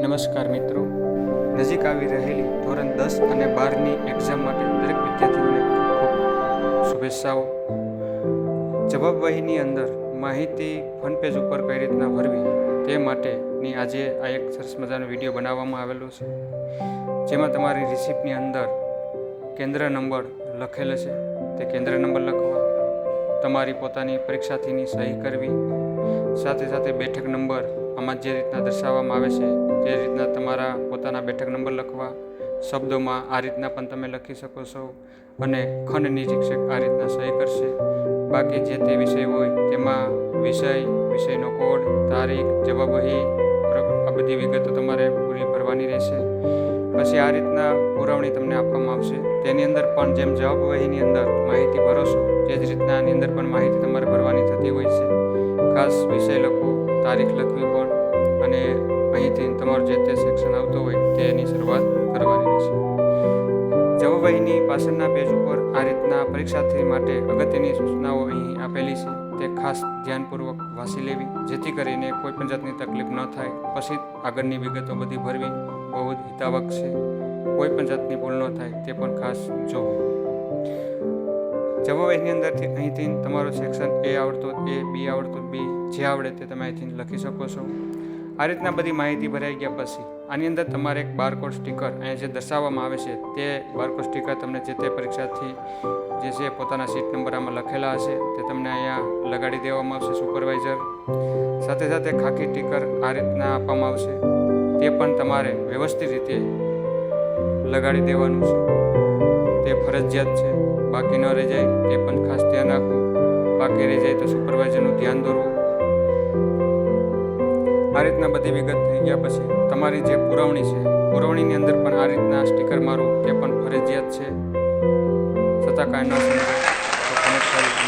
નમસ્કાર મિત્રો. નજીક આવી રહેલી ધોરણ દસ અને બારની એક્ઝામ માટે દરેક વિદ્યાર્થીઓને ખૂબ ખૂબ શુભેચ્છાઓ. જવાબવાહીની અંદર માહિતી ફન પેજ ઉપર કઈ રીતના ભરવી તે માટેની આજે આ એક સરસ મજાનો વીડિયો બનાવવામાં આવેલો છે. જેમાં તમારી રિસિપ્ટની અંદર કેન્દ્ર નંબર લખેલો છે. તે કેન્દ્ર નંબર લખવા તમારી પોતાની પરીક્ષાથીની સહી કરવી સાથે સાથે બેઠક નંબર આમાં જે રીતના દર્શાવવામાં આવે છે તે રીતના તમારા પોતાના બેઠક નંબર લખવા, શબ્દોમાં આ રીતના પણ તમે લખી શકો છો અને ખંડ નિરીક્ષક આ રીતના સહી કરશે. બાકી જે તે વિષય હોય તેમાં વિષય, વિષયનો કોડ, તારીખ જવાબવહી આ બધી વિગતો તમારે પૂરી ભરવાની રહેશે. પછી આ રીતના પુરવણી તમને આપવામાં આવશે. તેની અંદર પણ જેમ જવાબ વહીની અંદર માહિતી ભરો છો. તે જ રીતના આની અંદર પણ માહિતી તમારે ભરવાની થતી હોય છે. ખાસ વિષય લખો તારીખ લખવી પણ, અને અહીંથી તમારું જે તે સેક્શન આવતું હોય તેની શરૂઆત કરવાની રહેશે. જવાબવાહીની પાછળના પેજ ઉપર આ રીતના પરીક્ષાર્થી માટે અગત્યની સૂચનાઓ અહીં આપેલી છે. તે ખાસ ધ્યાનપૂર્વક વાંચી લેવી, જેથી કરીને કોઈ પણ જાતની તકલીફ ન થાય. પછી આગળની વિગતો બધી ભરવી. બહુ જ હિતાવક છે. કોઈ પણ જાતની ભૂલ ન થાય, તે પણ ખાસ જોવું એની અંદરથી અહીંથી તમારું સેક્શન એ આવડતું એ બી આવડતું બી જે આવડે તે તમે અહીંથી લખી શકો છો. આ રીતના બધી માહિતી ભરાઈ ગયા પછી, આની અંદર તમારે એક બારકોડ સ્ટીકર અહીંયા જે દર્શાવવામાં આવે છે, તે બારકોડ સ્ટીકર તમને જે તે પરીક્ષાથી જે છે પોતાના સીટ નંબર આમાં લખેલા હશે, તે તમને અહીંયા લગાડી દેવામાં આવશે સુપરવાઇઝર સાથે સાથે ખાકી સ્ટીકર આ રીતના આપવામાં આવશે. તે પણ તમારે વ્યવસ્થિત રીતે લગાડી દેવાનું છે. તે ફરજિયાત છે. બાકી ન રહી જાય તે પણ ખાસ ધ્યાન રાખવું. બાકી રહી જાય તો સુપરવાઇઝરનું ધ્યાન દોરવું. આ રીતના બધી વિગત થઈ ગયા પછી તમારી જે પુરવણી છે, પુરવણીની અંદર પણ આ રીતના સ્ટીકર મારવું તે પણ ફરજિયાત છે. છતાં કાંઈ ન સમજાય